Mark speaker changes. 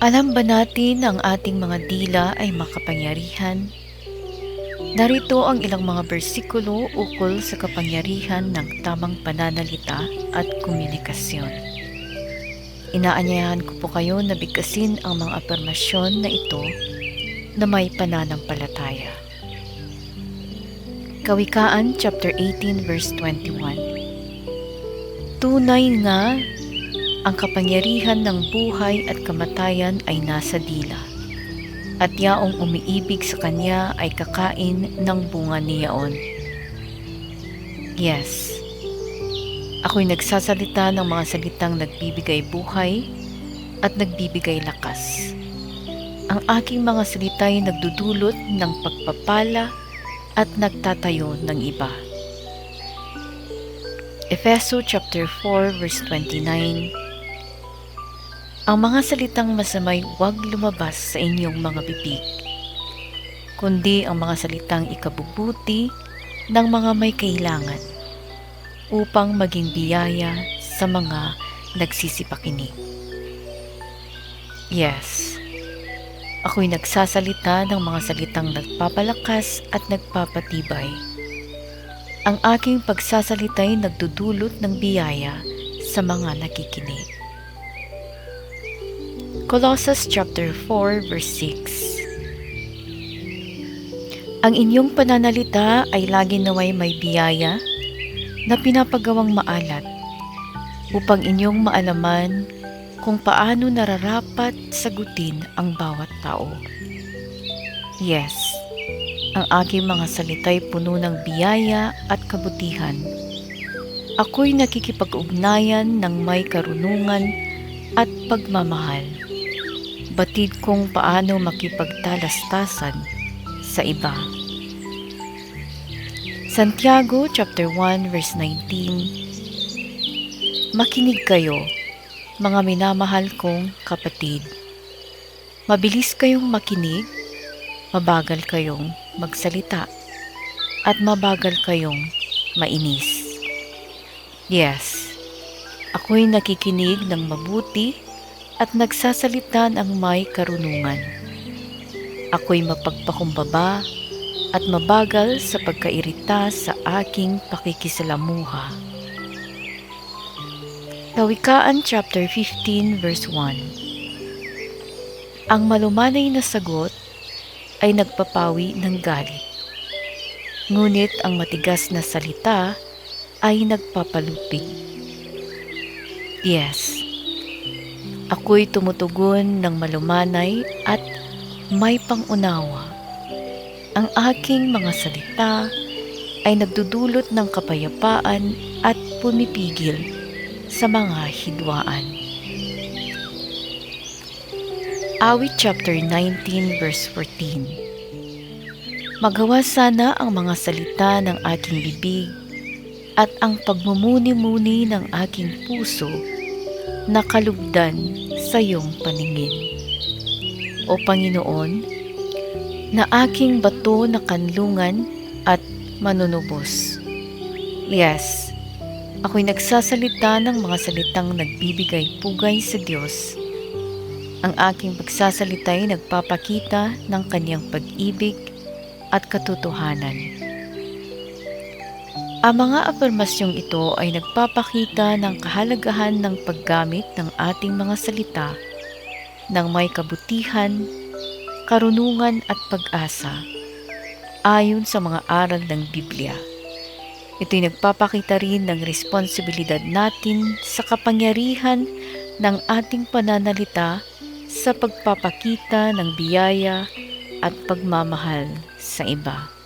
Speaker 1: Alam ba natin na ang ating mga dila ay makapangyarihan? Narito ang ilang mga bersikulo ukol sa kapangyarihan ng tamang pananalita at komunikasyon. Inaanyayahan ko po kayo na bigkasin ang mga afirmasyon na ito na may pananampalataya. Kawikaan chapter 18 verse 21 Tunay nga ang kapangyarihan ng buhay at kamatayan ay nasa dila at yaong umiibig sa kanya ay kakain ng bunga niyaon. Yes, ako'y nagsasalita ng mga salitang nagbibigay buhay at nagbibigay lakas. Ang aking mga salita ay nagdudulot ng pagpapala at nagtatayo ng iba. Efeso chapter 4 verse 29 Ang mga salitang masamay huwag lumabas sa inyong mga bibig, kundi ang mga salitang ikabubuti ng mga may kailangan upang maging biyaya sa mga nagsisipakinig. Yes, ako'y nagsasalita ng mga salitang nagpapalakas at nagpapatibay. Ang aking pagsasalita'y nagdudulot ng biyaya sa mga nakikinig. Colossus chapter 4 verse 6 Ang inyong pananalita ay lagi naway may biyaya na pinapagawang maalat upang inyong maalaman kung paano nararapat sagutin ang bawat tao. Yes, ang aking mga salita'y puno ng biyaya at kabutihan. Ako'y nakikipag-ugnayan ng may karunungan at pagmamahal. Batid kong paano makipagtalastasan sa iba. Santiago chapter 1 verse 19 Makinig kayo, mga minamahal kong kapatid. Mabilis kayong makinig, mabagal kayong magsalita, at mabagal kayong mainis. Yes, ako'y nakikinig ng mabuti at nagsasalita ng may karunungan. Ako'y mapagpakumbaba at mabagal sa pagkairita sa aking pakikisalamuha. Kawikaan chapter 15 verse 1 Ang malumanay na sagot ay nagpapawi ng galit. Ngunit ang matigas na salita ay nagpapalupig. Yes, ako'y tumutugon ng malumanay at may pangunawa. Ang aking mga salita ay nagdudulot ng kapayapaan at pumipigil sa mga hidwaan. Awit chapter 19 verse 14 Magawa sana ang mga salita ng aking bibig at ang pagmumuni-muni ng aking puso na kalugdan sa iyong paningin. O Panginoon, na aking bato na kanlungan at manunubos. Yes, ako'y nagsasalita ng mga salitang nagbibigay pugay sa Diyos. Ang aking pagsasalita ay nagpapakita ng kanyang pag-ibig at katotohanan. Ang mga afirmasyong ito ay nagpapakita ng kahalagahan ng paggamit ng ating mga salita ng may kabutihan, karunungan at pag-asa ayon sa mga aral ng Biblia. Ito'y nagpapakita rin ng responsibilidad natin sa kapangyarihan ng ating pananalita sa pagpapakita ng biyaya at pagmamahal sa iba.